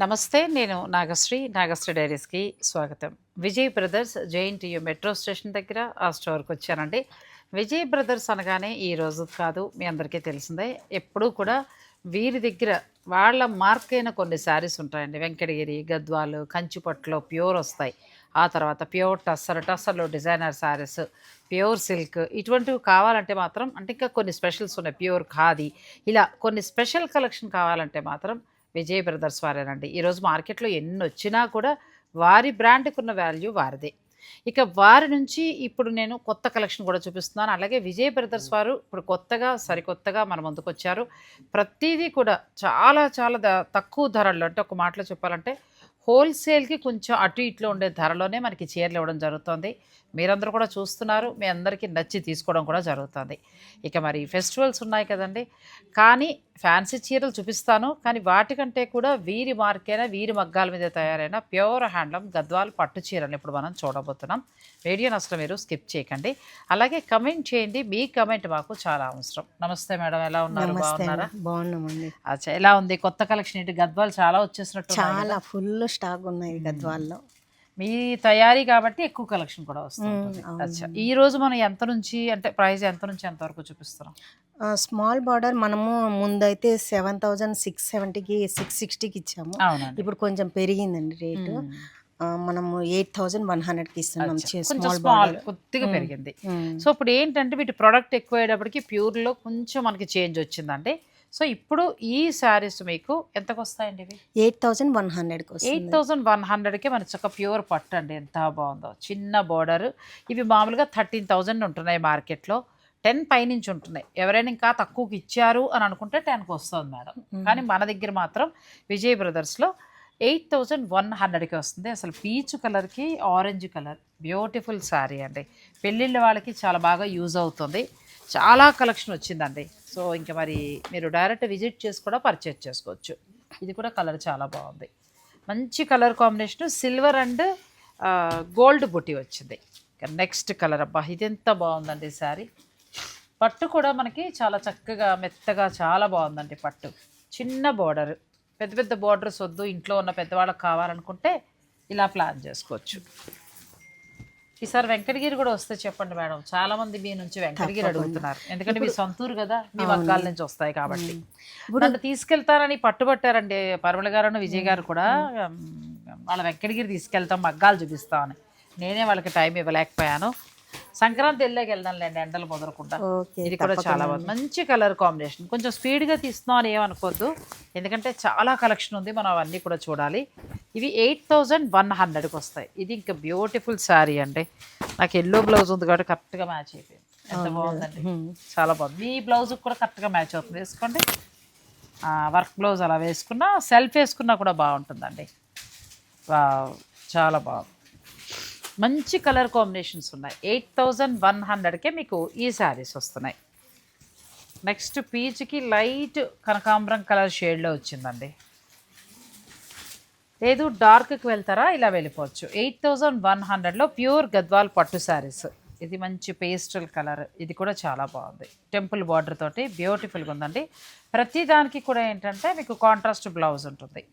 నమస్తే నేను నాగశ్రీ నాగశ్రీ డైరీస్కి స్వాగతం. Vijay brothers JNTU metro station దగ్గర ఆ స్టోర్కి వచ్చానండి. విజయ్ బ్రదర్స్ అనగానే ఈ రోజు కాదు మీ అందరికీ తెలిసిందే. ఎప్పుడూ కూడా వీరి దగ్గర వాళ్ళ మార్క్ అయిన కొన్ని శారీస్ ఉంటాయండి. వెంకటగిరి గద్వాలు కంచిపట్లో ప్యూర్ వస్తాయి. ఆ తర్వాత ప్యూర్ టస్సర్ టస్సర్లో డిజైనర్ శారీస్ ప్యూర్ సిల్క్ ఇటువంటివి కావాలంటే మాత్రం అంటే ఇంకా కొన్ని స్పెషల్స్ ఉన్నాయి. ప్యూర్ ఖాదీ ఇలా కొన్ని స్పెషల్ కలెక్షన్ కావాలంటే మాత్రం విజయ్ బ్రదర్స్ వారేనండి. ఈరోజు మార్కెట్లో ఎన్ని వచ్చినా కూడా వారి బ్రాండ్కి ఉన్న వాల్యూ వారిదే. ఇక వారి నుంచి ఇప్పుడు నేను కొత్త కలెక్షన్ కూడా చూపిస్తున్నాను. అలాగే విజయ్ బ్రదర్స్ వారు ఇప్పుడు కొత్తగా సరికొత్తగా మన ముందుకు వచ్చారు. ప్రతిదీ కూడా చాలా చాలా తక్కువ ధరల్లో అంటే ఒక మాటలో చెప్పాలంటే హోల్సేల్కి కొంచెం అటు ఇట్లో ఉండే ధరలోనే మనకి చీరలు ఇవ్వడం జరుగుతుంది. మీరందరూ కూడా చూస్తున్నారు. మీ అందరికీ నచ్చి తీసుకోవడం కూడా జరుగుతుంది. ఇక మరి ఫెస్టివల్స్ ఉన్నాయి కదండి. కానీ ఫ్యాన్సీ చీరలు చూపిస్తాను. కానీ వాటికంటే కూడా వీరి మార్కైన వీరి మగ్గాల మీద తయారైన ప్యూర్ హ్యాండ్లూమ్ గద్వాల్ పట్టు చీరలు ఇప్పుడు మనం చూడబోతున్నాం. వీడియోని అసలు మీరు స్కిప్ చేయకండి. అలాగే కమెంట్ చేయండి. మీ కమెంట్ మాకు చాలా అవసరం. నమస్తే మేడం. ఎలా ఉన్నారు? బాగున్నారా. బాగున్నామండి. అచ్చా ఎలా ఉంది? కొత్త కలెక్షన్ ఏంటి? గద్వాలు చాలా వచ్చేసినట్టు చాలా? ఫుల్ స్టాక్ ఉన్నాయి గద్వాల్లో. మీ తయారీ కాబట్టి ఎక్కువ కలెక్షన్ కూడా వస్తుంది. అచ్చా. ఈ రోజు మనం ఎంత నుంచి అంటే ప్రైస్ ఎంత నుంచి ఎంత వరకు చూపిస్తున్నాం? స్మాల్ బార్డర్ మనము ముందైతే సెవెన్ థౌజండ్ సిక్స్ సెవెంటీకి సిక్స్ సిక్స్టీకి ఇచ్చాము. ఇప్పుడు కొంచెం పెరిగిందండి రేటు. మనము ఎయిట్ థౌజండ్ వన్ హండ్రెడ్కి ఇస్తున్నాం స్మాల్ బార్డర్. కొద్దిగా పెరిగింది. సో ఇప్పుడు ఏంటంటే వీటి ప్రోడక్ట్ ఎక్కువ అయ్యేటప్పటికి ప్యూర్లో కొంచెం మనకి చేంజ్ వచ్చిందండి. సో ఇప్పుడు ఈ శారీస్ మీకు ఎంతకు వస్తాయండి ఇవి? ఎయిట్ థౌజండ్ వన్ హండ్రెడ్కి ఎయిట్ థౌజండ్ వన్ హండ్రెడ్కి మన చక్క ప్యూర్ పట్టు అండి. ఎంత బాగుందో. చిన్న బార్డర్. ఇవి మామూలుగా థర్టీన్ థౌజండ్ ఉంటున్నాయి మార్కెట్లో. టెన్ పైనుంచి ఉంటున్నాయి. ఎవరైనా ఇంకా తక్కువకి ఇచ్చారు అని అనుకుంటే టెన్కి వస్తుంది మేడం. కానీ మన దగ్గర మాత్రం విజయ్ బ్రదర్స్లో ఎయిట్ థౌజండ్ వన్ హండ్రెడ్కి వస్తుంది. అసలు పీచ్ కలర్కి ఆరెంజ్ కలర్. బ్యూటిఫుల్ శారీ అండి. పెళ్ళిళ్ళ వాళ్ళకి చాలా బాగా యూజ్ అవుతుంది. చాలా కలెక్షన్ వచ్చిందండి. సో ఇంకా మరి మీరు డైరెక్ట్ విజిట్ చేసి కూడా పర్చేజ్ చేసుకోవచ్చు. ఇది కూడా కలర్ చాలా బాగుంది. మంచి colour combination silver and gold బుట్టి వచ్చింది. నెక్స్ట్ కలర్ అబ్బా ఇది ఎంత బాగుందండి శారీ. పట్టు కూడా మనకి చాలా చక్కగా మెత్తగా చాలా బాగుందండి పట్టు. చిన్న బోర్డర్. పెద్ద పెద్ద బోర్డర్స్ వద్దు ఇంట్లో ఉన్న పెద్దవాళ్ళకి కావాలనుకుంటే ఇలా ప్లాన్ చేసుకోవచ్చు. ఈసారి వెంకటగిరి కూడా వస్తే చెప్పండి మేడం. చాలా మంది మీ నుంచి వెంకటగిరి అడుగుతున్నారు. ఎందుకంటే మీ సొంతూరు కదా మీ వర్గాల నుంచి వస్తాయి కాబట్టి. నన్ను తీసుకెళ్తారని పట్టుబట్టారండి పర్వల గారు విజయ్ గారు కూడా. వాళ్ళ వెంకటగిరి తీసుకెళ్తాం మగ్గాలు చూపిస్తామని. నేనే వాళ్ళకి టైం ఇవ్వలేకపోయాను. సంక్రాంతి వెళ్ళాక వెళ్దాంలేండి ఎండలు ముదరకుండా ఓకే ఇది కూడా చాలా బాగుంది. మంచి కలర్ కాంబినేషన్. కొంచెం స్పీడ్గా తీస్తున్నాం అని ఏమనుకోవద్దు ఎందుకంటే చాలా కలెక్షన్ ఉంది మనం అవన్నీ కూడా చూడాలి. ఇవి ఎయిట్ థౌజండ్ వన్ హండ్రెడ్కి వస్తాయి. ఇది ఇంకా బ్యూటిఫుల్ శారీ అండి. నాకు ఎల్లో బ్లౌజ్ ఉంది కాబట్టి కరెక్ట్గా మ్యాచ్ అయిపోయింది. ఎంత బాగుందండి. చాలా బాగుంది. మీ బ్లౌజ్ కూడా కరెక్ట్గా మ్యాచ్ అవుతుంది. వేసుకోండి. వర్క్ బ్లౌజ్ అలా వేసుకున్నా సెల్ఫ్ వేసుకున్నా కూడా బాగుంటుందండి. వావ్, చాలా బాగుంది. మంచి కలర్ కాంబినేషన్స్ ఉన్నాయి. ఎయిట్ థౌజండ్ వన్ హండ్రెడ్కే మీకు ఈ శారీస్ వస్తున్నాయి. నెక్స్ట్ పీచ్కి లైట్ కనకాంబరం కలర్ షేడ్లో వచ్చిందండి. లేదు డార్క్కి వెళ్తారా? ఇలా వెళ్ళిపోవచ్చు. ఎయిట్ థౌజండ్ వన్ హండ్రెడ్లో ప్యూర్ గద్వాల్ పట్టు శారీస్. ఇది మంచి పేస్టల్ కలర్. ఇది కూడా చాలా బాగుంది. టెంపుల్ బార్డర్ తోటి బ్యూటిఫుల్గా ఉందండి. ప్రతి దానికి కూడా ఏంటంటే మీకు కాంట్రాస్ట్ బ్లౌజ్ ఉంటుంది.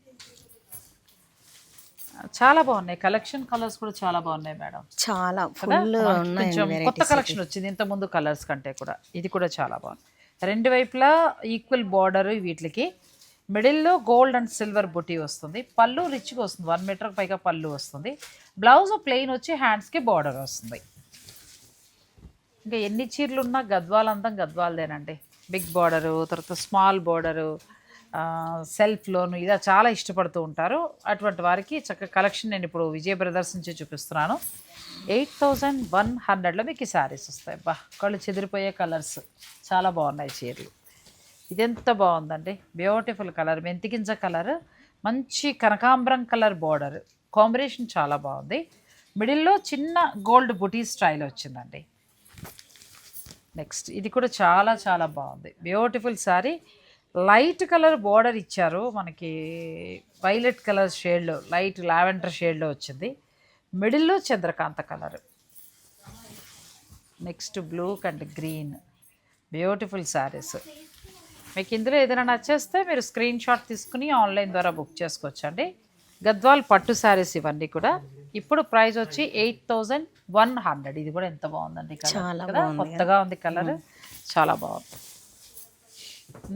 చాలా బాగున్నాయి. కలెక్షన్ కలర్స్ కూడా చాలా బాగున్నాయి మేడం చాలా? ఫుల్ కొత్త కలెక్షన్ వచ్చింది. ఇంత ముందు కలర్స్ కంటే కూడా ఇది కూడా చాలా బాగుంది. రెండు వైపులా ఈక్వల్ బార్డర్ వీటికి. మిడిల్లో గోల్డ్ అండ్ సిల్వర్ బుటీ వస్తుంది. పళ్ళు రిచ్గా వస్తుంది. వన్ మీటర్ పైగా పళ్ళు వస్తుంది. బ్లౌజ్ ప్లెయిన్ వచ్చి హ్యాండ్స్కి బార్డర్ వస్తుంది. ఇంకా ఎన్ని చీరలు ఉన్నా గద్వాల్ అంతం గద్వాల్దేనండి. బిగ్ బార్డరు తర్వాత స్మాల్ బార్డరు సెల్ఫ్ లోను ఇలా చాలా ఇష్టపడుతూ ఉంటారు. అటువంటి వారికి చక్కగా కలెక్షన్ నేను ఇప్పుడు విజయ బ్రదర్స్ నుంచి చూపిస్తున్నాను. ఎయిట్ థౌజండ్ వన్ హండ్రెడ్లో మీకు ఈ శారీస్ వస్తాయి. బా కళ్ళు చెదిరిపోయే కలర్స్ చాలా బాగున్నాయి చీరలు. ఇదెంత బాగుందండి. బ్యూటిఫుల్ కలర్ మెంతిగింజ కలర్ మంచి కనకాంబరం కలర్ బార్డర్ కాంబినేషన్ చాలా బాగుంది. మిడిల్లో చిన్న గోల్డ్ బుటీ స్టైల్ వచ్చిందండి. నెక్స్ట్ ఇది కూడా చాలా చాలా బాగుంది. Beautiful saree light colour border ఇచ్చారు. మనకి వైలెట్ కలర్ షేడ్లో లైట్ లావెండర్ షేడ్లో వచ్చింది. మిడిల్లో Chandrakanta colour. Next blue and green. Beautiful sarees. మీకు ఇందులో ఏదైనా నచ్చేస్తే మీరు స్క్రీన్ షాట్ తీసుకుని ఆన్లైన్ ద్వారా బుక్ చేసుకోవచ్చండి. గద్వాల్ పట్టు శారీస్ ఇవన్నీ కూడా. ఇప్పుడు ప్రైస్ వచ్చి ఎయిట్ థౌజండ్ వన్ హండ్రెడ్. ఇది కూడా ఎంత బాగుందండి చాలా కొత్తగా ఉంది కలర్. చాలా బాగుంది.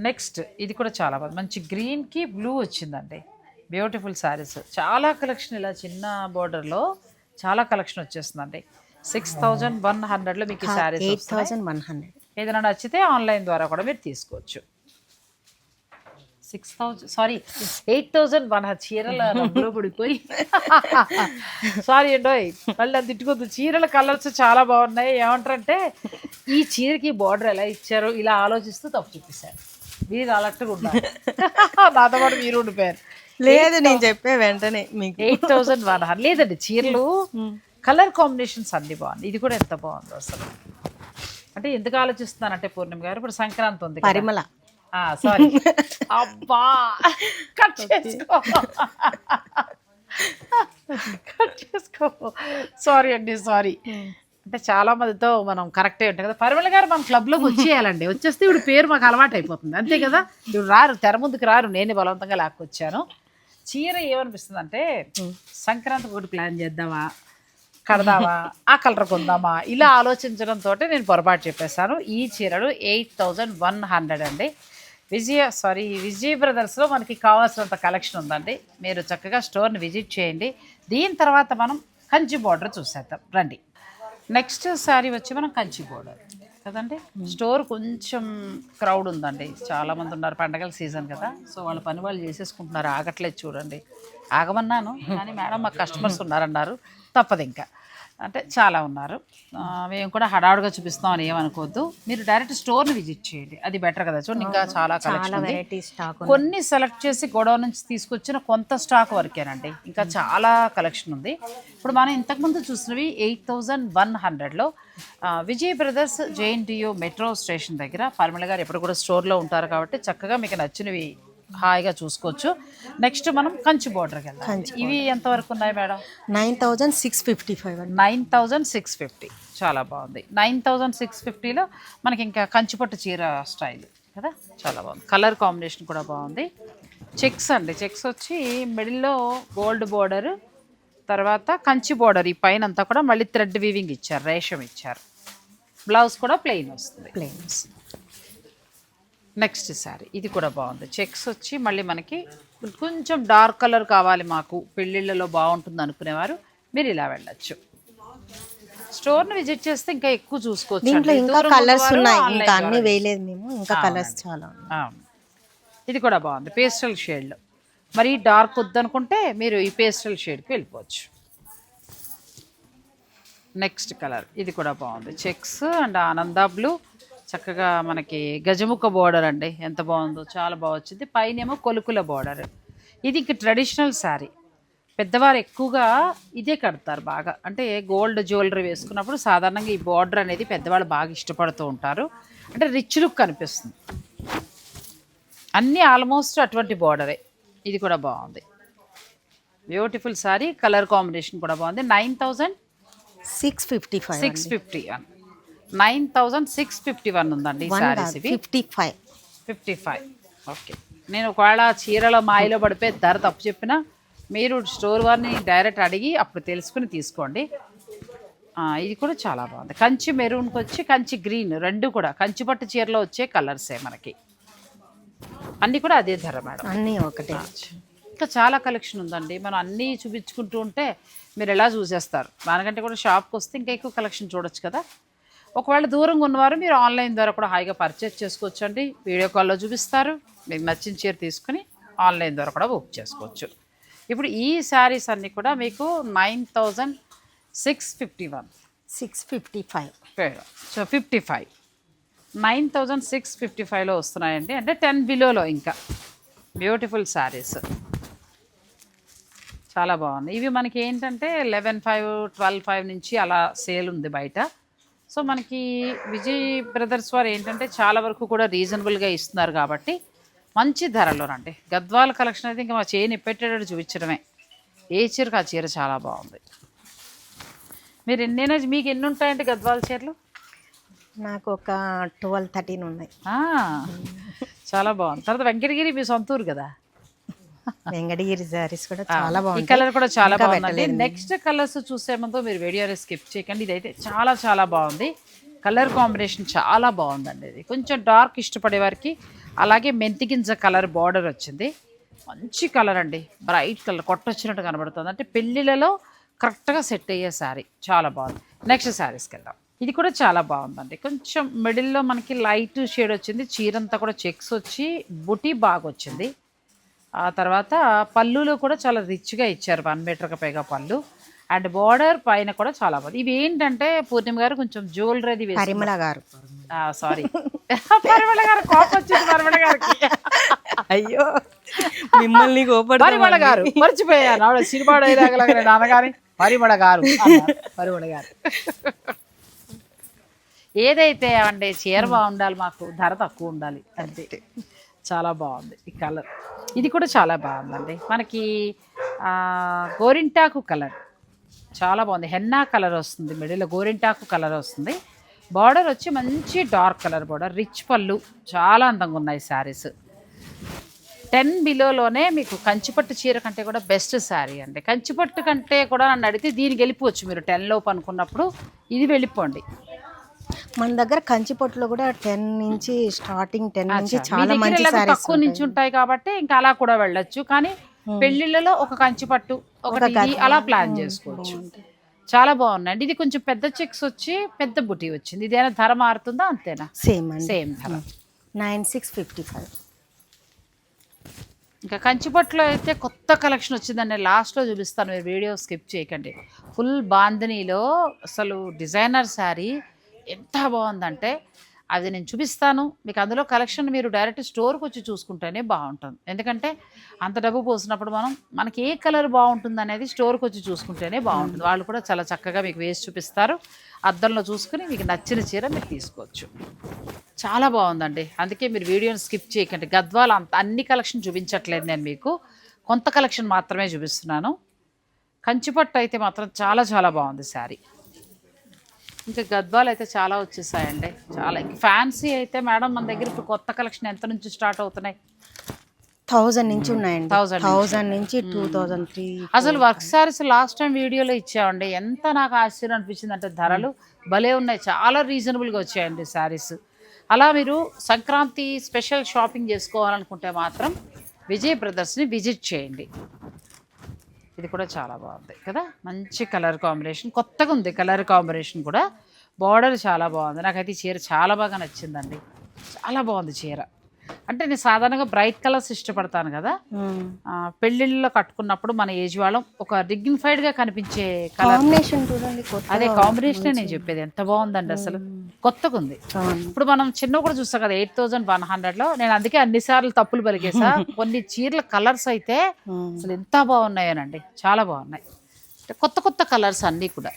నెక్స్ట్ ఇది కూడా చాలా బాగుంది. మంచి గ్రీన్కి బ్లూ వచ్చిందండి. బ్యూటిఫుల్ శారీస్ చాలా కలెక్షన్ ఇలా చిన్న బోర్డర్లో చాలా కలెక్షన్ వచ్చేస్తుందండి. సిక్స్ థౌజండ్ వన్ హండ్రెడ్లో మీకు ఈ శారీస్ ఏదైనా నచ్చితే ఆన్లైన్ ద్వారా కూడా మీరు తీసుకోవచ్చు. Six thousand sorry eight thousand one చీరల రంగులో పడిపోయి. సారీ అండి మళ్ళీ అది తిట్టుకోద్దు. చీరల కలర్స్ చాలా బాగున్నాయి. ఏమంటారంటే ఈ చీరకి బార్డర్ ఎలా ఇచ్చారో ఇలా ఆలోచిస్తూ తప్పు చూపిస్తారు. మీరు అలర్ట్గా ఉన్నారు నాతో పాటు మీరు ఉండిపోయారు. లేదు నేను చెప్పే వెంటనే మీకు. ఎయిట్ థౌజండ్ వన్ హండ్రెడ్ లేదండి చీరలు కలర్ కాంబినేషన్స్ అన్ని బాగుంది ఇది కూడా ఎంత బాగుందో అసలు. అంటే ఎందుకు ఆలోచిస్తున్నానంటే పూర్ణిమ గారు ఇప్పుడు సంక్రాంతి ఉంది. పరిమళ. సారీ అబ్బా! కట్ చేసుకో. కట్ చేసుకో. సారీ అండి సారీ అంటే చాలా మందితో మనం కరెక్టే ఉంటాం కదా. పరిమళ గారు మన క్లబ్లోకి వచ్చేయాలండి. వచ్చేస్తే ఇప్పుడు పేరు మాకు అలవాటు అయిపోతుంది. అంతే కదా? ఇప్పుడు రారు తెర ముందుకు రారు. నేనే బలవంతంగా లాక్కొచ్చాను. చీర ఏమనిపిస్తుంది అంటే సంక్రాంతి ఒకటి ప్లాన్ చేద్దామా? కడదామా? ఆ కలర్ కొందామా? ఇలా ఆలోచించడంతో నేను పొరపాటు చెప్పేశాను. ఈ చీరలు ఎయిట్ థౌజండ్ వన్ హండ్రెడ్ అండి. విజయ సారీ విజయ్ బ్రదర్స్లో మనకి కావాల్సినంత కలెక్షన్ ఉందండి. మీరు చక్కగా స్టోర్ని విజిట్ చేయండి. దీని తర్వాత మనం కంచి బార్డర్ చూసేద్దాం. రండి. నెక్స్ట్ శారీ వచ్చి మనం కంచి బార్డర్ కదండి? స్టోర్ కొంచెం క్రౌడ్ ఉందండి. చాలా మంది ఉన్నారు. పండగల సీజన్ కదా. సో వాళ్ళ పని వాళ్ళు చేసేసుకుంటున్నారు. ఆగట్లేదు చూడండి. ఆగమన్నాను. కానీ మేడం మాకు కస్టమర్స్ ఉన్నారన్నారు. తప్పదు ఇంకా. అంటే చాలా ఉన్నారు. మేము కూడా హడావుడిగా చూపిస్తాం అని ఏమనుకోవద్దు. మీరు డైరెక్ట్ స్టోర్ని విజిట్ చేయండి. అది బెటర్ కదా చూడండి. ఇంకా చాలా కలెక్షన్ కొన్ని సెలెక్ట్ చేసి గొడవ నుంచి తీసుకొచ్చిన కొంత స్టాక్ వరకేనండి. ఇంకా చాలా కలెక్షన్ ఉంది. ఇప్పుడు మనం ఇంతకుముందు చూసినవి ఎయిట్ థౌజండ్ వన్ హండ్రెడ్లో Vijay brothers JNTU metro station దగ్గర పరిమళ గారు ఎప్పుడు కూడా స్టోర్లో ఉంటారు కాబట్టి చక్కగా మీకు నచ్చినవి హాయిగా చూసుకోవచ్చు. నెక్స్ట్ మనం కంచి బోర్డర్కి వెళ్దాం. ఇవి ఎంతవరకు ఉన్నాయి madam? Nine thousand six fifty five nine thousand six fifty. చాలా బాగుంది. నైన్ థౌజండ్ సిక్స్ ఫిఫ్టీలో మనకి ఇంకా కంచిపట్టు చీర స్టైల్ కదా? చాలా బాగుంది. కలర్ కాంబినేషన్ కూడా బాగుంది. చెక్స్ అండి. చెక్స్ వచ్చి మిడిల్లో గోల్డ్ బోర్డర్ తర్వాత కంచి బోర్డర్ ఈ పైన అంతా కూడా మళ్ళీ థ్రెడ్ వీవింగ్ ఇచ్చారు రేషం ఇచ్చారు. బ్లౌజ్ కూడా ప్లెయిన్ వస్తుంది. ప్లేన్స్ నెక్స్ట్ సారీ ఇది కూడా బాగుంది. చెక్స్ వచ్చి మళ్ళీ మనకి కొంచెం డార్క్ కలర్ కావాలి మాకు. పెళ్ళిళ్ళలో బాగుంటుంది అనుకునేవారు. మీరు ఇలా వెళ్ళొచ్చు. స్టోర్ని విజిట్ చేస్తే ఇంకా ఎక్కువ చూసుకోవచ్చు దీంట్లో. ఇంకా కలర్స్ ఉన్నాయి. online ఇంకా అన్ని ద్వారా వేయలేదు మేము. ఇంకా కలర్స్ చాలా ఉన్నాయి. ఆ. ఇది కూడా బాగుంది. పేస్టల్ షేడ్లో. మరి డార్క్ వద్దనుకుంటే మీరు ఈ పేస్టల్ షేడ్కి వెళ్ళిపోవచ్చు. Next colour. ఇది కూడా బాగుంది. చెక్స్ అండ్ ఆనంద బ్లూ. చక్కగా మనకి గజముఖ బోర్డర్ అండి. ఎంత బాగుందో చాలా బాగా వచ్చింది. పైనేమో కొలుకుల బోర్డర్ ఇది ఇంక ట్రెడిషనల్ శారీ పెద్దవారు ఎక్కువగా ఇదే కడతారు బాగా. అంటే గోల్డ్ జ్యువెలరీ వేసుకున్నప్పుడు సాధారణంగా ఈ బార్డర్ అనేది పెద్దవాళ్ళు బాగా ఇష్టపడుతూ ఉంటారు. అంటే రిచ్ లుక్ కనిపిస్తుంది. అన్నీ ఆల్మోస్ట్ అటువంటి బార్డరే ఇది కూడా బాగుంది. బ్యూటిఫుల్ సారీ కలర్ కాంబినేషన్ కూడా బాగుంది. Nine thousand six fifty five six fifty one nine thousand six fifty one ఉందండి ఈ సారీస్ ఇవి. Fifty five fifty five. Okay. నేను ఒకవేళ చీరల మాయలో పడిపోయి ధర తప్పు చెప్పినా మీరు స్టోర్ వారిని డైరెక్ట్ అడిగి అప్పుడు తెలుసుకుని తీసుకోండి. ఇది కూడా చాలా బాగుంది. కంచి మెరూన్కి వచ్చి కంచి గ్రీన్ రెండు కూడా. కంచి పట్టు చీరలో వచ్చే కలర్సే మనకి. అన్నీ కూడా అదే ధర మేడం. అన్నీ ఒకటే. ఇంకా చాలా కలెక్షన్ ఉందండి. మనం అన్నీ చూపించుకుంటూ ఉంటే మీరు ఎలా చూసేస్తారు? దానికంటే కూడా షాప్కి వస్తే ఇంకా ఎక్కువ కలెక్షన్ చూడొచ్చు కదా. ఒకవేళ దూరంగా ఉన్నవారు మీరు ఆన్లైన్ ద్వారా కూడా హాయిగా పర్చేస్ చేసుకోవచ్చు అండి వీడియో కాల్లో చూపిస్తారు. మీకు నచ్చిన చీర తీసుకుని ఆన్లైన్ ద్వారా కూడా బుక్ చేసుకోవచ్చు. ఇప్పుడు ఈ శారీస్ అన్నీ కూడా మీకు nine thousand six fifty one. Six fifty five. So fifty five nine thousand six fifty ఫైవ్లో వస్తున్నాయండి. అంటే టెన్ బిలోలో ఇంకా. బ్యూటిఫుల్ శారీస్ చాలా బాగుంది. ఇవి మనకి ఏంటంటే లెవెన్ ఫైవ్ ట్వెల్వ్ ఫైవ్ నుంచి అలా సేల్ ఉంది బయట. సో మనకి విజయ్ బ్రదర్స్ వారు ఏంటంటే చాలా వరకు కూడా రీజనబుల్గా ఇస్తున్నారు కాబట్టి మంచి ధరలోనండి గద్వాల కలెక్షన్ అయితే ఇంకా మా చేయి పెట్టేటట్టు చూపించడమే. ఏ చీరకు ఆ చీర చాలా బాగుంది. మీరు ఎన్నైనా మీకు ఎన్ని ఉంటాయండి గద్వాల చీరలు? నాకు ఒక ట్వెల్వ్ థర్టీన్ ఉన్నాయి. చాలా బాగుంది. తర్వాత వెంకటగిరి మీ సొంత ఊరు కదా? వెంకటగిరి శారీస్ కూడా చాలా ఈ బాగుంటాయి. కలర్ కూడా చాలా పెట్టలేదు. నెక్స్ట్ కలర్స్ చూసే ముందు మీరు వీడియోని స్కిప్ చేయకండి. ఇదైతే చాలా చాలా బాగుంది. కలర్ కాంబినేషన్ చాలా బాగుందండి ఇది. కొంచెం డార్క్ ఇష్టపడే వారికి అలాగే మెంతి గింజ కలర్ బార్డర్ వచ్చింది. మంచి కలర్ అండి. బ్రైట్ కలర్ కొట్టొచ్చినట్టు కనబడుతుంది. అంటే పెళ్ళిళ్ళలో కరెక్ట్గా సెట్ అయ్యే శారీ చాలా బాగుంది. నెక్స్ట్ శారీస్కి వెళ్దాం. ఇది కూడా చాలా బాగుందండి. కొంచెం మిడిల్లో మనకి లైట్ షేడ్ వచ్చింది. చీరంతా కూడా చెక్స్ వచ్చి బుటీ బాగా వచ్చింది ఆ తర్వాత పళ్ళులో కూడా చాలా రిచ్గా ఇచ్చారు వన్ మీటర్కి పైగా పళ్ళు. అండ్ బార్డర్ పైన కూడా చాలా బాగుంది. ఇవి ఏంటంటే పూర్ణిమ గారు కొంచెం జ్యువెలరీ పరిమళ గారు. సారీ. పరిమళ గారు కోపం వచ్చింది పరిమళ గారికి. అయ్యో. మిమ్మల్ని కోపడు పరిమళ గారు మర్చిపోయాను. ఆవిడ సినిమా డైలాగ్ లాగా నేను నాన్నగారి పరిమళ గారు. పరిమళ గారు. ఏదైతే అండి చీర బాగుండాలి మాకు ధర తక్కువ ఉండాలి. అంతే. చాలా బాగుంది. ఈ కలర్. ఇది కూడా చాలా బాగుందండి. మనకి గోరింటాకు కలర్. చాలా బాగుంది. హెన్నా కలర్ వస్తుంది మిడిల్ గోరింటాకు కలర్ వస్తుంది. బార్డర్ వచ్చి మంచి డార్క్ కలర్ బార్డర్. రిచ్ పళ్ళు. చాలా అందంగా ఉన్నాయి శారీస్. టెన్ బిలోలోనే మీకు కంచిపట్టు చీర కంటే కూడా బెస్ట్ శారీ అండి. కంచిపట్టు కంటే కూడా నన్ను అడిగితే దీనికి వెళ్ళిపోవచ్చు మీరు టెన్ లోపు అనుకున్నప్పుడు. ఇది వెళ్ళిపోండి. మన దగ్గర కంచిపొట్టులో కూడా టెన్ నుంచి స్టార్టింగ్ టెన్ నుంచి చాలా మంచి తక్కువ నుంచి ఉంటాయి. కాబట్టి ఇంకా అలా కూడా వెళ్ళొచ్చు. కానీ పెళ్ళిళ్ళలో ఒక కంచిపట్టు ఒకటి ఇది అలా ప్లాన్ చేసుకోవచ్చు. చాలా బాగుందండి ఇది కొంచెం పెద్ద చెక్స్ వచ్చి పెద్ద బుటీ వచ్చింది. ఇదేనా ధర మారుతుందా? అంతేనా? సేమ్ సేమ్ ధర. నైన్ సిక్స్ ఫిఫ్టీ ఫైవ్ ఇంకా కంచిపట్టులో అయితే కొత్త కలెక్షన్ వచ్చిందండి. లాస్ట్లో చూపిస్తాను. మీరు వీడియో స్కిప్ చేయకండి. ఫుల్ బాంధనీలో అసలు డిజైనర్ శారీ ఎంత బాగుందంటే అది నేను చూపిస్తాను. మీకు అందులో కలెక్షన్ మీరు డైరెక్ట్ స్టోర్కి వచ్చి చూసుకుంటేనే బాగుంటుంది. ఎందుకంటే అంత డబ్బు పోసినప్పుడు మనం మనకి ఏ కలర్ బాగుంటుంది అనేది స్టోర్కి వచ్చి చూసుకుంటేనే బాగుంటుంది. వాళ్ళు కూడా చాలా చక్కగా మీకు వేసి చూపిస్తారు. అద్దంలో చూసుకుని మీకు నచ్చిన చీర మీరు తీసుకోవచ్చు. చాలా బాగుందండి. అందుకే మీరు వీడియోని స్కిప్ చేయకండి. గద్వాల అంత అన్ని కలెక్షన్ చూపించట్లేదు నేను మీకు. కొంత కలెక్షన్ మాత్రమే చూపిస్తున్నాను. కంచిపట్టు అయితే మాత్రం చాలా చాలా బాగుంది శారీ. ఇంకా గద్వాలు అయితే చాలా వచ్చేసాయండి. చాలా ఫ్యాన్సీ అయితే మేడం మన దగ్గర ఇప్పుడు కొత్త కలెక్షన్ ఎంత నుంచి స్టార్ట్ అవుతున్నాయి? థౌజండ్ నుంచి ఉన్నాయండి. 1000 నుంచి. థౌజండ్ నుంచి టూ థౌజండ్ త్రీ అసలు వర్క్ సారీస్ లాస్ట్ టైం వీడియోలో ఇచ్చామండి. ఎంత నాకు ఆశ్చర్యం అనిపించింది అంటే ధరలు భలే ఉన్నాయి. చాలా రీజనబుల్గా వచ్చాయండి శారీస్ అలా మీరు సంక్రాంతి స్పెషల్ షాపింగ్ చేసుకోవాలనుకుంటే మాత్రం విజయ్ బ్రదర్స్ని విజిట్ చేయండి. ఇది కూడా చాలా బాగుంది కదా? మంచి కలర్ కాంబినేషన్. కొత్తగా ఉంది కలర్ కాంబినేషన్ కూడా. బార్డర్ చాలా బాగుంది. నాకైతే ఈ చీర చాలా బాగా నచ్చిందండి. చాలా బాగుంది చీర. అంటే నేను సాధారణంగా బ్రైట్ కలర్స్ ఇష్టపడతాను కదా. ఆ, పెళ్ళిళ్ళలో కట్టుకున్నప్పుడు మన ఏజ్ వాళ్ళం ఒక dignified గా కనిపించే కలర్. కాంబినేషన్ అదే కాంబినేషన్ నేను చెప్పేది. ఎంత బాగుందండి అసలు. కొత్తగా ఉంది. ఇప్పుడు మనం చిన్న కూడా చూస్తాం కదా ఎయిట్ థౌజండ్ వన్ హండ్రెడ్లో నేను అందుకే అన్ని సార్లు తప్పులు పలికేసా. కొన్ని చీరల కలర్స్ అయితే అసలు ఎంత బాగున్నాయోనండి. చాలా బాగున్నాయి. అంటే కొత్త కొత్త కలర్స్ అన్నీ కూడా.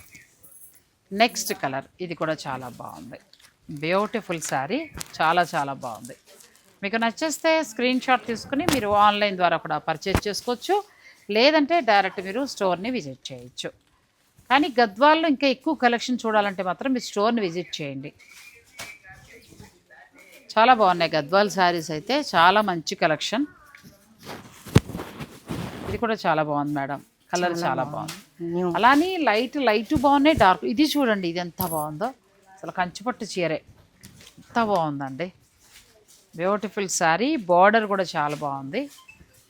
Next colour. ఇది కూడా చాలా బాగుంది. బ్యూటిఫుల్ శారీ చాలా చాలా బాగుంది. మీకు నచ్చేస్తే స్క్రీన్ షాట్ తీసుకుని మీరు ఆన్లైన్ ద్వారా కూడా పర్చేజ్ చేసుకోవచ్చు. లేదంటే డైరెక్ట్ మీరు స్టోర్ని విజిట్ చేయొచ్చు. కానీ గద్వాల్లో ఇంకా ఎక్కువ కలెక్షన్ చూడాలంటే మాత్రం మీరు స్టోర్ని విజిట్ చేయండి. చాలా బాగున్నాయి గద్వాల్ శారీస్ అయితే. చాలా మంచి కలెక్షన్ ఇది కూడా చాలా బాగుంది మేడం. కలర్ చాలా బాగుంది. అలానే లైట్ లైట్ బాగున్నాయి. డార్క్ ఇది చూడండి ఇది ఎంత బాగుందో. అసలు కంచిపట్టు చీరే. ఎంత బాగుందండి. బ్యూటిఫుల్ శారీ. బార్డర్ కూడా చాలా బాగుంది.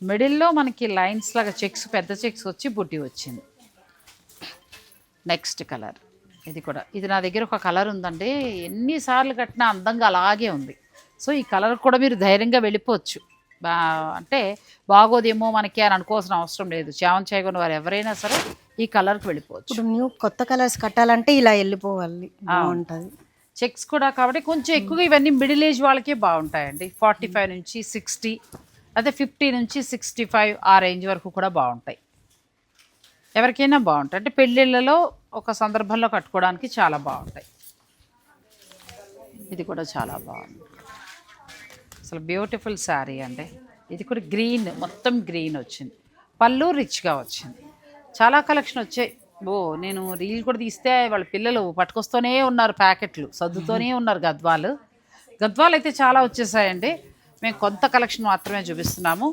మిడిల్లో మనకి లైన్స్ లాగా చెక్స్ పెద్ద చెక్స్ వచ్చి బుట్టి వచ్చింది. Next colour. ఇది కూడా. ఇది నా దగ్గర ఒక కలర్ ఉందండి. ఎన్నిసార్లు కట్టినా అందంగా అలాగే ఉంది. సో ఈ కలర్ కూడా మీరు ధైర్యంగా వెళ్ళిపోవచ్చు. బా అంటే బాగోదేమో మనకి అని అనుకోవాల్సిన అవసరం లేదు. చావం చేయకుండా వారు ఎవరైనా సరే ఈ కలర్కి వెళ్ళిపోవచ్చు. ఇప్పుడు న్యూ కొత్త కలర్స్ కట్టాలంటే ఇలా వెళ్ళిపోవాలి. బాగుంటది. చెక్స్ కూడా కాబట్టి కొంచెం ఎక్కువగా ఇవన్నీ మిడిల్ ఏజ్ వాళ్ళకే బాగుంటాయండి. ఫార్టీ ఫైవ్ నుంచి సిక్స్టీ అదే ఫిఫ్టీ నుంచి సిక్స్టీ ఫైవ్ ఆ రేంజ్ వరకు కూడా బాగుంటాయి. ఎవరికైనా బాగుంటాయి. అంటే పెళ్ళిళ్ళలో ఒక సందర్భంలో కట్టుకోవడానికి చాలా బాగుంటాయి. ఇది కూడా చాలా బాగుంది. అసలు బ్యూటిఫుల్ శారీ అండి. ఇది కూడా గ్రీన్ మొత్తం గ్రీన్ వచ్చింది. పళ్ళు రిచ్గా వచ్చింది. చాలా కలెక్షన్ వచ్చాయి. ఓ నేను రీల్ కూడా తీస్తే వాళ్ళ పిల్లలు పట్టుకొస్తూనే ఉన్నారు ప్యాకెట్లు. సర్దుతూనే ఉన్నారు గద్వాలు. గద్వాలు అయితే చాలా వచ్చేసాయండి. మేము కొంత కలెక్షన్ మాత్రమే చూపిస్తున్నాము.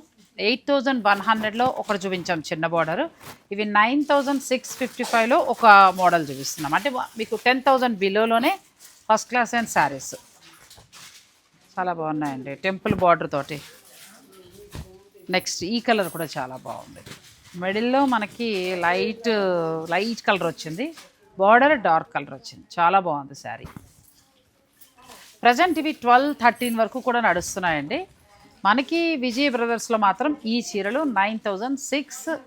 ఎయిట్ థౌజండ్ వన్ హండ్రెడ్లో ఒకటి చూపించాం చిన్న బార్డర్. ఇవి నైన్ థౌజండ్ సిక్స్ ఫిఫ్టీ ఫైవ్లో ఒక మోడల్ చూపిస్తున్నాం. అంటే మీకు టెన్ థౌజండ్ బిలోలోనే ఫస్ట్ క్లాస్ అండ్ శారీస్. చాలా బాగున్నాయండి టెంపుల్ బార్డర్ తోటి. నెక్స్ట్ ఈ కలర్ కూడా చాలా బాగుంది. మిడిల్లో మనకి లైట్ లైట్ కలర్ వచ్చింది. బార్డర్ డార్క్ కలర్ వచ్చింది. చాలా బాగుంది శారీ. ప్రజెంట్ ఇవి ట్వెల్వ్ థర్టీన్ వరకు కూడా నడుస్తున్నాయండి. మనకి విజయ్ బ్రదర్స్లో మాత్రం ఈ చీరలు nine thousand six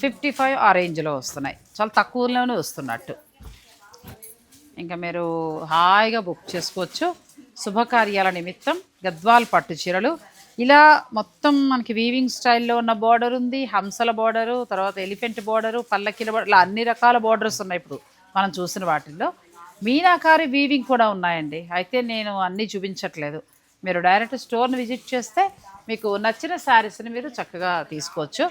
fifty five ఆ రేంజ్లో వస్తున్నాయి. చాలా తక్కువలోనే వస్తున్నట్టు. ఇంకా మీరు హాయిగా బుక్ చేసుకోవచ్చు. శుభకార్యాల నిమిత్తం గద్వాల్ పట్టు చీరలు ఇలా మొత్తం మనకి వీవింగ్ స్టైల్లో ఉన్న బార్డర్ ఉంది హంసల బార్డరు తర్వాత ఎలిఫెంట్ బార్డరు పల్లకిల బార్డర్ ఇలా అన్ని రకాల బార్డర్స్ ఉన్నాయి ఇప్పుడు మనం చూసిన వాటిల్లో. మీనాకారి వీవింగ్ కూడా ఉన్నాయండి. అయితే నేను అన్నీ చూపించట్లేదు. మీరు డైరెక్ట్ స్టోర్ని విజిట్ చేస్తే మీకు నచ్చిన శారీస్ని మీరు చక్కగా తీసుకోవచ్చు.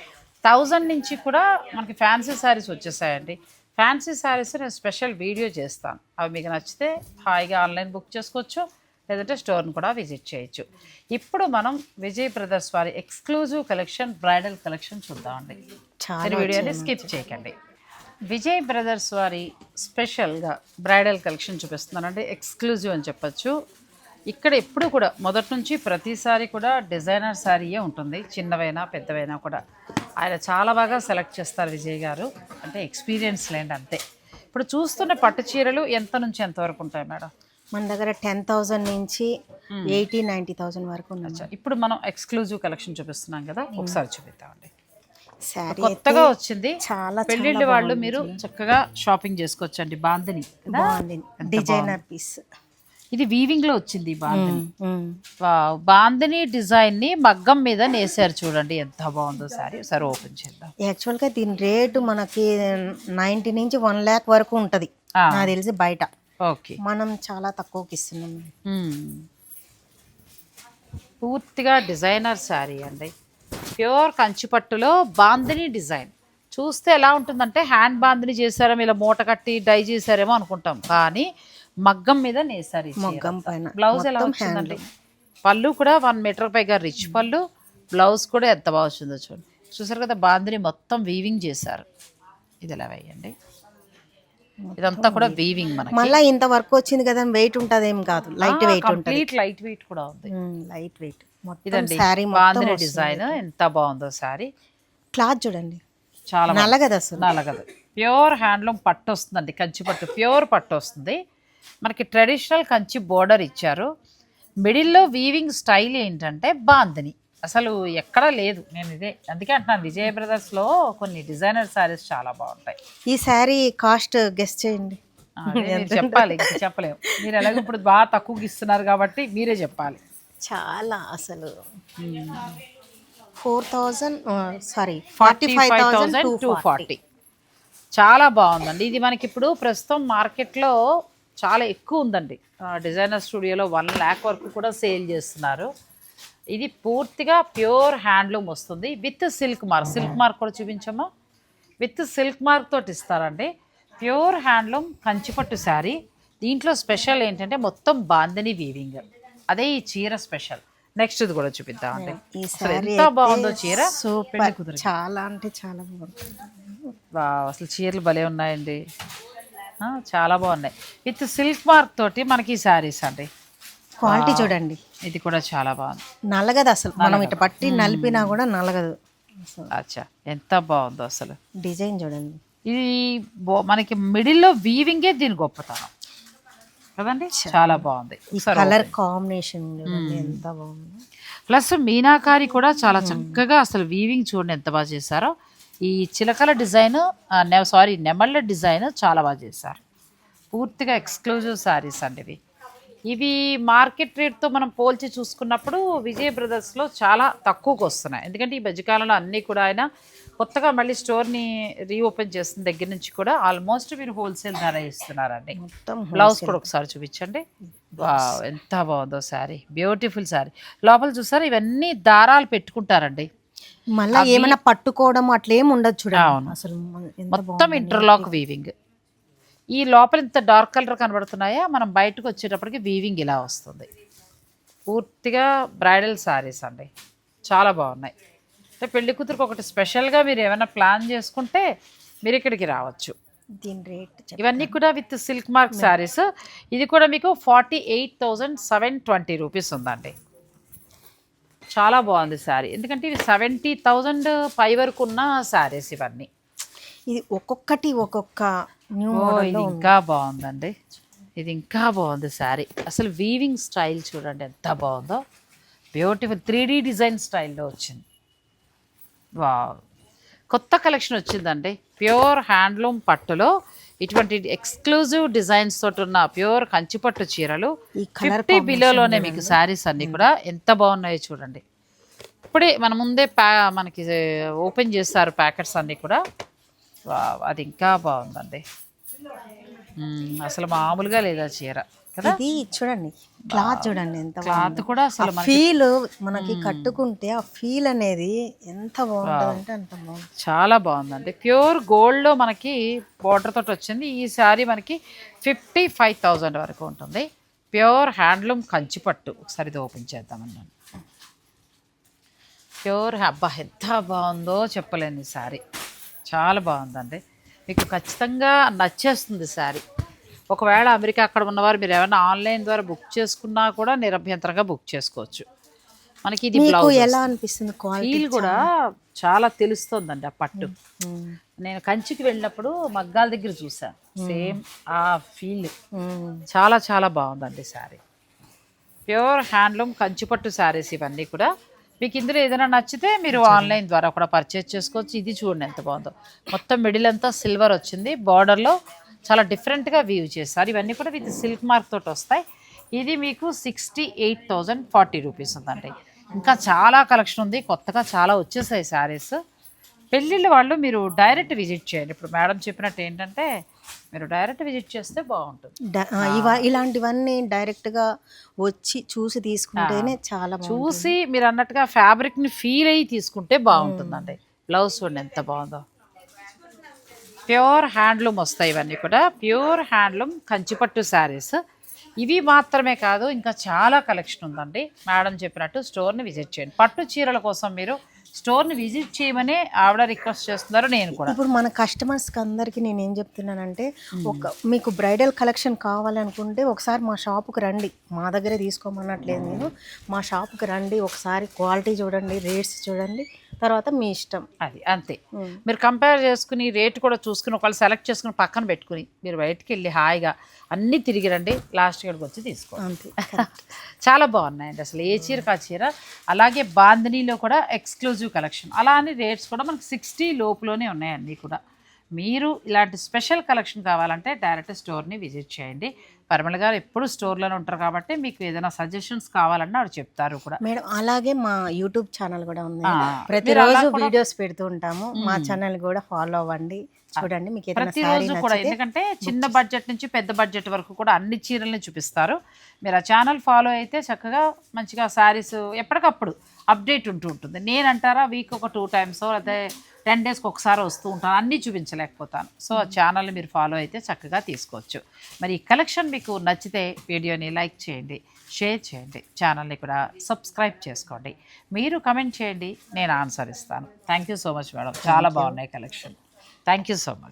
థౌజండ్ నుంచి కూడా మనకి ఫ్యాన్సీ శారీస్ వచ్చేసాయండి. ఫ్యాన్సీ శారీస్ నేను స్పెషల్ వీడియో చేస్తాను. అవి మీకు నచ్చితే హాయిగా ఆన్లైన్ బుక్ చేసుకోవచ్చు. లేదంటే స్టోర్ని కూడా విజిట్ చేయొచ్చు. ఇప్పుడు మనం విజయ్ బ్రదర్స్ వారి ఎక్స్క్లూజివ్ కలెక్షన్ బ్రైడల్ కలెక్షన్ చూద్దామండి. చాలా మీరు వీడియోని స్కిప్ చేయకండి. విజయ్ బ్రదర్స్ వారి స్పెషల్గా బ్రైడల్ కలెక్షన్ చూపిస్తున్నానంటే ఎక్స్క్లూజివ్ అని చెప్పొచ్చు. ఇక్కడ ఎప్పుడు కూడా మొదటి నుంచి ప్రతిసారి కూడా డిజైనర్ శారీయే ఉంటుంది. చిన్నవైనా పెద్దవైనా కూడా. ఆయన చాలా బాగా సెలెక్ట్ చేస్తారు విజయ్ గారు. అంటే ఎక్స్పీరియన్స్ లేండి అంతే. ఇప్పుడు చూస్తున్న పట్టు చీరలు ఎంత నుంచి ఎంత వరకు ఉంటాయి మేడం? మన దగ్గర టెన్ థౌజండ్ నుంచి ఎయిటీ నైంటీ థౌజండ్ వరకు ఉన్నాయి. ఇప్పుడు మనం ఎక్స్క్లూజివ్ కలెక్షన్ చూపిస్తున్నాం కదా ఒకసారి చూపిద్దామండి. శారీ కొత్తగా వచ్చింది. చాలా పెళ్ళిళ్ళు వాళ్ళు మీరు చక్కగా షాపింగ్ చేసుకోవచ్చండి బాందిని కదా? బాగుంది. డిజైనర్ పీస్ ఇది వీవింగ్లో వచ్చింది బాందిని. వావ్, బాందిని డిజైన్ని మగ్గం మీద నేసారు చూడండి ఎంత బాగుందో సారీ ఒకసారి ఓపెన్ చేద్దాం. యాక్చువల్గా దీని రేటు మనకి నైంటీ నుంచి వన్ ల్యాక్ వరకు ఉంటుంది. నాకు తెలిసి బయట. ఓకే. మనం చాలా తక్కువకి ఇస్తున్నాం. పూర్తిగా డిజైనర్ శారీ అండి. ప్యూర్ కంచిపట్టులో బాందిని డిజైన్. చూస్తే ఎలా ఉంటుందంటే హ్యాండ్ బాందిని చేశారేమో ఇలా మూట కట్టి డై చేశారేమో అనుకుంటాం. కానీ మగ్గం మీద నేసారు. మగ్గం పైన. బ్లౌజ్ ఎలా వచ్చిందండి? పళ్ళు కూడా వన్ మీటర్ పైగా రిచ్ పళ్ళు. బ్లౌజ్ కూడా ఎంత బాగా వచ్చిందో చూడండి. చూసారు కదా బాందిని మొత్తం వీవింగ్ చేశారు. ఇది ఎలా వేయండి? ఇదంతా కూడా వీవింగ్ మనకి. మళ్ళీ ఇంత వర్క్ వచ్చింది కదా వెయిట్ ఉంటుంది ఏం కాదు లైట్ వెయిట్ ఉంటుంది. లైట్ వెయిట్ కూడా ఉంది. లైట్ వెయిట్ మొత్తం ఇదండి శారీ బాందిని డిజైన్ ఎంత బాగుందో శారీ క్లాత్ చూడండి. చాలా నల్లగదు అసలు. నలగదు. ప్యూర్ హ్యాండ్లూమ్ పట్టు వస్తుందండి కంచి పట్టు. ప్యూర్ పట్టు వస్తుంది. మనకి ట్రెడిషనల్ కంచి బోర్డర్ ఇచ్చారు. మిడిల్లో వీవింగ్ స్టైల్ ఏంటంటే బాందిని. అసలు ఎక్కడా లేదు. నేను ఇదే అందుకే అంటున్నాను విజయ బ్రదర్స్లో కొన్ని డిజైనర్ శారీస్ చాలా బాగుంటాయి. ఈ శారీ కాస్ట్ గెస్ట్ చేయండి. చెప్పాలి చెప్పలేము. మీరు ఎలాగో ఇప్పుడు బాగా తక్కువకి ఇస్తున్నారు కాబట్టి మీరే చెప్పాలి. చాలా అసలు. Four thousand sorry forty five thousand two forty చాలా బాగుందండి. ఇది మనకి ఇప్పుడు ప్రస్తుతం మార్కెట్లో చాలా ఎక్కువ ఉందండి. డిజైనర్ స్టూడియోలో వన్ ల్యాక్ వరకు కూడా సేల్ చేస్తున్నారు. ఇది పూర్తిగా ప్యూర్ హ్యాండ్లూమ్ వస్తుంది. With silk mark. Silk mark కూడా చూపించమ్మా. విత్ సిల్క్ మార్క్ తోటి ఇస్తారండి. ప్యూర్ హ్యాండ్లూమ్ కంచిపట్టు శారీ. దీంట్లో స్పెషల్ ఏంటంటే మొత్తం బాందని వీవింగ్. అదే ఈ చీర స్పెషల్. నెక్స్ట్ ఇది కూడా అసలు శారీ ఎంత బాగుందో చీర. సూపర్. చాలా అంటే చాలా బాగుంటుంది అసలు చీరలు భలే ఉన్నాయండి. చాలా బాగున్నాయి. విత్ సిల్క్ మార్క్ తోటి మనకి ఈ శారీస్ అండి. క్వాలిటీ చూడండి. ఇది కూడా చాలా బాగుంది. నలగదు అసలు. మనం ఇటు పట్టి నలిపినా కూడా నలగదు. అసలు. అచ్చా ఎంత బాగుందో అసలు. డిజైన్ చూడండి. ఇది మనకి మిడిల్లో వీవింగే దీని గొప్పతనం. కదండి? చాలా బాగుంది. కలర్ కాంబినేషన్ ఎంత బాగుంది. ప్లస్ మీనాకారి కూడా చాలా చక్కగా అసలు వీవింగ్ చూడండి ఎంత బాగా చేశారో. ఈ చిలకల డిజైన్ సారీ నెమళ్ళ డిజైన్ చాలా బాగా చేశారు. పూర్తిగా ఎక్స్క్లూజివ్ శారీస్ అండి ఇవి. ఇవి మార్కెట్ రేట్తో మనం పోల్చి చూసుకున్నప్పుడు విజయ్ బ్రదర్స్లో చాలా తక్కువకు వస్తున్నాయి. ఎందుకంటే ఈ మధ్యకాలంలో అన్నీ కూడా ఆయన కొత్తగా మళ్ళీ స్టోర్ని రీఓపెన్ చేసిన దగ్గర నుంచి కూడా ఆల్మోస్ట్ మీరు హోల్సేల్ ధర ఇస్తున్నారండి. మొత్తం బ్లౌజ్ కూడా ఒకసారి చూపించండి. ఎంత బాగుందో శారీ. బ్యూటిఫుల్ శారీ. లోపల చూసారా ఇవన్నీ దారాలు పెట్టుకుంటారండి. మళ్ళీ ఏమైనా పట్టుకోవడం అట్లా ఏమి ఉండదు ఎంత మొత్తం ఇంటర్లాక్ వీవింగ్ ఈ లోపల ఇంత డార్క్ కలర్ కనబడుతున్నాయా? మనం బయటకు వచ్చేటప్పటికి వీవింగ్ ఇలా వస్తుంది. పూర్తిగా బ్రైడల్ శారీస్ అండి. చాలా బాగున్నాయి. అంటే పెళ్ళి కూతురికి ఒకటి స్పెషల్గా మీరు ఏమైనా ప్లాన్ చేసుకుంటే మీరు ఇక్కడికి రావచ్చు. దీని రేట్ ఇవన్నీ కూడా విత్ సిల్క్ మార్క్ శారీస్ ఇది కూడా మీకు forty eight thousand seven twenty rupees ఉందండి. చాలా బాగుంది శారీ ఎందుకంటే ఇవి సెవెంటీ థౌజండ్ పై వరకు ఉన్న శారీస్ ఇవన్నీ. ఇది ఒక్కొక్కటి ఒక్కొక్క న్యూ మోడల్ ఇది ఇంకా బాగుందండి. ఇది ఇంకా బాగుంది శారీ. అసలు వీవింగ్ స్టైల్ చూడండి ఎంత బాగుందో. బ్యూటిఫుల్ త్రీ డీ డిజైన్ స్టైల్లో వచ్చింది. వా కొత్త కలెక్షన్ వచ్చిందండి. ప్యూర్ హ్యాండ్లూమ్ పట్టులో ఇటువంటి ఎక్స్క్లూజివ్ డిజైన్స్ తోటి ఉన్న ప్యూర్ కంచిపట్టు చీరలు ఫిఫ్టీ బిలోలోనే మీకు శారీస్ అన్నీ కూడా ఎంత బాగున్నాయో చూడండి. ఇప్పుడే మన ముందే ప్యా మనకి ఓపెన్ చేస్తారు ప్యాకెట్స్ అన్నీ కూడా. అది ఇంకా బాగుందండి. అసలు మామూలుగా లేదా చీర. కదా? ఇది చూడండి క్లాత్ చూడండి ఎంత క్లాత్ కూడా అసలు ఫీల్ మనకి కట్టుకుంటే ఆ ఫీల్ అనేది ఎంత బాగుంటుంది అంటే అంత బాగుంటుంది చాలా బాగుందండి. ప్యూర్ గోల్డ్లో మనకి బార్డర్ తోటి వచ్చింది. ఈ శారీ మనకి ఫిఫ్టీ ఫైవ్ థౌజండ్ వరకు ఉంటుంది. ప్యూర్ హ్యాండ్లూమ్ కంచిపట్టు. ఒకసారి ఇది ఓపెన్ చేద్దామన్నాను ప్యూర్ అబ్బా ఎంత బాగుందో చెప్పలేను ఈ శారీ. చాలా బాగుందండి. మీకు ఖచ్చితంగా నచ్చేస్తుంది శారీ. ఒకవేళ అమెరికా అక్కడ ఉన్నవారు మీరు ఏమైనా ఆన్లైన్ ద్వారా బుక్ చేసుకున్నా కూడా నిరభ్యంతరంగా బుక్ చేసుకోవచ్చు. మనకి ఇది బ్లౌజ్ ఎలా అనిపిస్తుంది క్వాలిటీ ఫీల్ కూడా చాలా? తెలుస్తుందండి ఆ పట్టు. నేను కంచికి వెళ్ళినప్పుడు మగ్గాల దగ్గర చూసాను సేమ్ ఆ ఫీల్. చాలా చాలా బాగుందండి శారీ. ప్యూర్ హ్యాండ్లూమ్ కంచిపట్టు శారీస్ ఇవన్నీ కూడా. మీకు ఇందులో ఏదైనా నచ్చితే మీరు ఆన్లైన్ ద్వారా కూడా పర్చేజ్ చేసుకోవచ్చు. ఇది చూడండి ఎంత బాగుందో. మొత్తం మిడిల్ అంతా సిల్వర్ వచ్చింది. బార్డర్లో చాలా డిఫరెంట్గా వీవ్ చేస్తారు ఇవన్నీ కూడా విత్ సిల్క్ మార్క్ తోటి వస్తాయి. ఇది మీకు sixty eight thousand forty rupees ఉందండి. ఇంకా చాలా కలెక్షన్ ఉంది. కొత్తగా చాలా వచ్చేసాయి శారీస్. పెళ్ళిళ్ళ వాళ్ళు మీరు డైరెక్ట్ విజిట్ చేయండి. ఇప్పుడు మేడం చెప్పినట్టు ఏంటంటే మీరు డైరెక్ట్ విజిట్ చేస్తే బాగుంటుంది. ఇలాంటివన్నీ డైరెక్ట్గా వచ్చి చూసి తీసుకుంటేనే చాలా చూసి మీరు అన్నట్టుగా ఫ్యాబ్రిక్ని ఫీల్ అయ్యి తీసుకుంటే బాగుంటుందండి. బ్లౌజ్ చూడండి ఎంత బాగుందో. ప్యూర్ హ్యాండ్లూమ్ వస్తాయి ఇవన్నీ కూడా. ప్యూర్ హ్యాండ్లూమ్ కంచిపట్టు శారీస్ ఇవి మాత్రమే కాదు ఇంకా చాలా కలెక్షన్ ఉందండి. మేడం చెప్పినట్టు స్టోర్ని విజిట్ చేయండి. పట్టు చీరల కోసం మీరు స్టోర్ని విజిట్ చేయమని ఆవిడ రిక్వెస్ట్ చేస్తున్నారు నేను కూడా. ఇప్పుడు మన కస్టమర్స్కి అందరికీ నేను ఏం చెప్తున్నానంటే ఒక మీకు బ్రైడల్ కలెక్షన్ కావాలనుకుంటే ఒకసారి మా షాపుకి రండి. మా దగ్గరే తీసుకోమన్నట్లేదు నేను. మా షాపుకి రండి ఒకసారి క్వాలిటీ చూడండి రేట్స్ చూడండి తర్వాత మీ ఇష్టం. అది అంతే. మీరు కంపేర్ చేసుకుని రేట్ కూడా చూసుకుని ఒకవేళ సెలెక్ట్ చేసుకుని పక్కన పెట్టుకుని మీరు బయటికి వెళ్ళి హాయిగా అన్నీ తిరిగి రండి లాస్ట్ ఇక్కడికి వచ్చి తీసుకో అంతే. చాలా బాగున్నాయండి అసలు ఏ చీరకు ఆ చీర. అలాగే బాందినీలో కూడా ఎక్స్క్లూజివ్ కలెక్షన్. అలా అని రేట్స్ కూడా మనకి సిక్స్టీ లోపులోనే ఉన్నాయండి కూడా. మీరు ఇలాంటి స్పెషల్ కలెక్షన్ కావాలంటే డైరెక్ట్ స్టోర్ని విజిట్ చేయండి. పరిమళ గారు ఎప్పుడు స్టోర్లోనే ఉంటారు కాబట్టి మీకు ఏదైనా సజెషన్స్ కావాలన్నా ఆవిడ చెప్తారు కూడా. మేడం అలాగే మా యూట్యూబ్ ఛానల్ కూడా ఉంది. ప్రతిరోజు వీడియోస్ పెడుతూ ఉంటాము. మా ఛానల్ కూడా ఫాలో అవ్వండి. చూడండి మీకు ప్రతిరోజు కూడా ఎందుకంటే చిన్న బడ్జెట్ నుంచి పెద్ద బడ్జెట్ వరకు కూడా అన్ని చీరల్ని చూపిస్తారు. మీరు ఆ ఛానల్ ఫాలో అయితే చక్కగా మంచిగా శారీస్ ఎప్పటికప్పుడు అప్డేట్ ఉంటూ ఉంటుంది. నేను అంటారా వీక్ ఒక టూ టైమ్స్ లేకపోతే టెన్ డేస్కి ఒకసారి వస్తూ ఉంటాను. అన్నీ చూపించలేకపోతాను. సో ఆ ఛానల్ని మీరు ఫాలో అయితే చక్కగా తీసుకోవచ్చు. మరి ఈ కలెక్షన్ మీకు నచ్చితే వీడియోని లైక్ చేయండి షేర్ చేయండి ఛానల్ని కూడా సబ్స్క్రైబ్ చేసుకోండి. మీరు కమెంట్ చేయండి నేను ఆన్సర్ ఇస్తాను. Thank you so much madam. చాలా బాగున్నాయి collection. Thank you so much